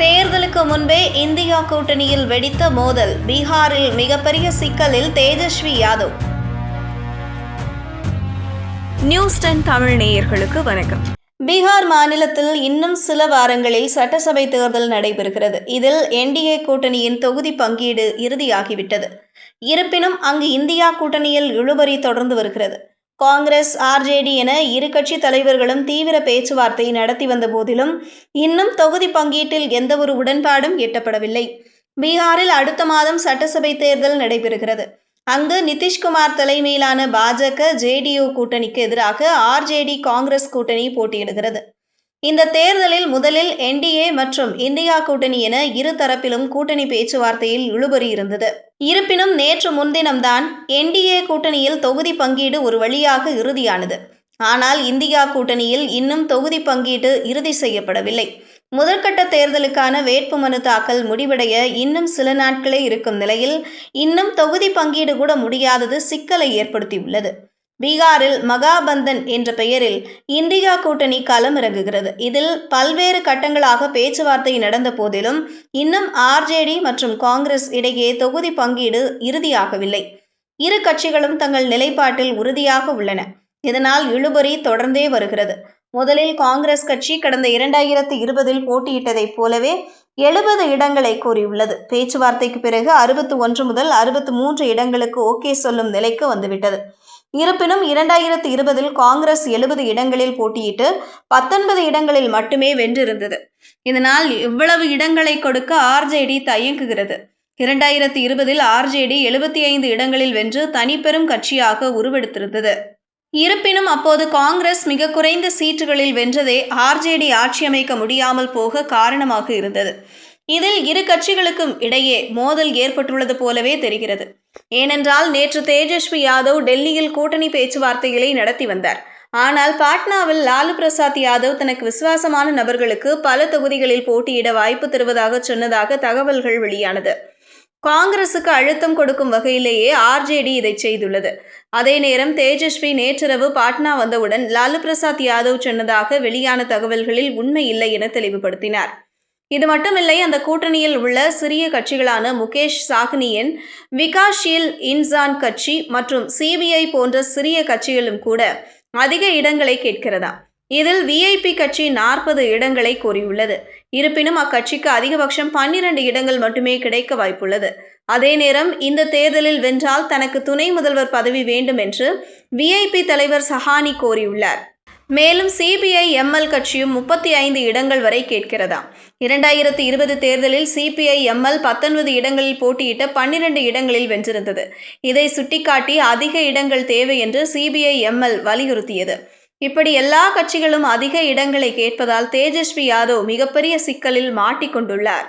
தேர்தலுக்கு முன்பே இந்தியா கூட்டணியில் வெடித்த மோதல் பீகாரில் மிகப்பெரிய சிக்கலில் தேஜஸ்வி யாதவ். நியூஸ் டென் தமிழ் நேயர்களுக்கு வணக்கம். பீகார் மாநிலத்தில் இன்னும் சில வாரங்களில் சட்டசபை தேர்தல் நடைபெறுகிறது. இதில் என்டிஏ கூட்டணியின் தொகுதி பங்கீடு இறுதியாகிவிட்டது. இருப்பினும் அங்கு இந்தியா கூட்டணியில் இழுபறி தொடர்ந்து வருகிறது. காங்கிரஸ் ஆர்ஜேடி என இரு கட்சி தலைவர்களும் தீவிர பேச்சுவார்த்தை நடத்தி வந்த போதிலும் இன்னும் தொகுதி பங்கீட்டில் எந்தவொரு உடன்பாடும் எட்டப்படவில்லை. பீகாரில் அடுத்த மாதம் சட்டசபை தேர்தல் நடைபெறுகிறது. அங்கு நிதிஷ்குமார் தலைமையிலான பாஜக ஜேடியு கூட்டணிக்கு எதிராக ஆர்ஜேடி காங்கிரஸ் கூட்டணி போட்டியிடுகிறது. இந்த தேர்தலில் முதலில் என்டிஏ மற்றும் இந்தியா கூட்டணி என இரு தரப்பிலும் கூட்டணி பேச்சுவார்த்தையில் இழுபறி இருந்தது. இருப்பினும் நேற்று முன்தினம்தான் என்டிஏ கூட்டணியில் தொகுதி பங்கீடு ஒரு வழியாக இறுதியானது. ஆனால் இந்தியா கூட்டணியில் இன்னும் தொகுதி பங்கீடு இறுதி செய்யப்படவில்லை. முதற்கட்ட தேர்தலுக்கான வேட்புமனு தாக்கல் முடிவடைய இன்னும் சில நாட்களே இருக்கும் நிலையில் இன்னும் தொகுதி பங்கீடு கூட முடியாதது சிக்கலை ஏற்படுத்தியுள்ளது. பீகாரில் மகாபந்தன் என்ற பெயரில் இந்தியா கூட்டணி களமிறங்குகிறது. இதில் பல்வேறு கட்டங்களாக பேச்சுவார்த்தை நடந்த போதிலும் இன்னும் ஆர்ஜேடி மற்றும் காங்கிரஸ் இடையே தொகுதி பங்கீடு இறுதியாகவில்லை. இரு கட்சிகளும் தங்கள் நிலைப்பாட்டில் உறுதியாக உள்ளன. இதனால் இழுபறி தொடர்ந்தே வருகிறது. முதலில் காங்கிரஸ் கட்சி கடந்த இரண்டாயிரத்து இருபதில் போட்டியிட்டதைப் போலவே எழுபது இடங்களை கோரியுள்ளது பேச்சுவார்த்தைக்கு பிறகு அறுபத்து ஒன்று முதல் அறுபத்து மூன்று இடங்களுக்கு ஓகே சொல்லும் நிலைக்கு வந்துவிட்டது. இருப்பினும் இரண்டாயிரத்து இருபதில் காங்கிரஸ் எழுபது இடங்களில் போட்டியிட்டு பத்தொன்பது இடங்களில் மட்டுமே வென்றிருந்தது. இதனால் இவ்வளவு இடங்களை கொடுக்க ஆர்ஜேடி தயங்குகிறது. இரண்டாயிரத்து இருபதில் ஆர்ஜேடி எழுபத்தி ஐந்து இடங்களில் வென்று தனிப்பெரும் கட்சியாக உருவெடுத்திருந்தது. இருப்பினும் அப்போது காங்கிரஸ் மிக குறைந்த சீட்டுகளில் வென்றதே ஆர்ஜேடி ஆட்சியமைக்க முடியாமல் போக காரணமாக இருந்தது. இதில் இரு கட்சிகளுக்கும் இடையே மோதல் ஏற்பட்டுள்ளது போலவே தெரிகிறது. ஏனென்றால் நேற்று தேஜஸ்வி யாதவ் டெல்லியில் கூட்டணி பேச்சுவார்த்தைகளை நடத்தி வந்தார். ஆனால் பாட்னாவில் லாலு பிரசாத் யாதவ் தனக்கு விசுவாசமான நபர்களுக்கு பல தொகுதிகளில் போட்டியிட வாய்ப்பு தருவதாக சொன்னதாக தகவல்கள் வெளியானது. காங்கிரசுக்கு அழுத்தம் கொடுக்கும் வகையிலேயே ஆர்ஜேடி இதை செய்துள்ளது. அதே நேரம் தேஜஸ்வி நேற்றிரவு பாட்னா வந்தவுடன் லாலு பிரசாத் யாதவ் சொன்னதாக வெளியான தகவல்களில் உண்மை இல்லை என தெளிவுபடுத்தினார். இது மட்டுமில்லை அந்த கூட்டணியில் உள்ள சிறிய கட்சிகளான முகேஷ் சாஹ்னியின் விகாஷீல் இன்சான் கட்சி மற்றும் சிபிஐ போன்ற சிறிய கட்சிகளும் கூட அதிக இடங்களை கேட்கிறதா? இதில் விஐபி கட்சி நாற்பது இடங்களை கோரியுள்ளது. இருப்பினும் அக்கட்சிக்கு அதிகபட்சம் பன்னிரண்டு இடங்கள் மட்டுமே கிடைக்க வாய்ப்புள்ளது. அதே நேரம் இந்த தேர்தலில் வென்றால் தனக்கு துணை முதல்வர் பதவி வேண்டும் என்று விஐபி தலைவர் சஹானி கோரியுள்ளார். மேலும் சிபிஐ எம்எல் கட்சியும் முப்பத்தி ஐந்து இடங்கள் வரை கேட்கிறதாம் இரண்டாயிரத்தி இருபது தேர்தலில் சிபிஐ எம்எல் பத்தொன்பது இடங்களில் போட்டியிட்ட பன்னிரண்டு இடங்களில் வென்றிருந்தது. இதை சுட்டிக்காட்டி அதிக இடங்கள் தேவை என்று சிபிஐ எம்எல் வலியுறுத்தியது. இப்படி எல்லா கட்சிகளும் அதிக இடங்களை கேட்பதால் தேஜஸ்வி யாதவ் மிகப்பெரிய சிக்கலில் மாட்டிக்கொண்டுள்ளார்.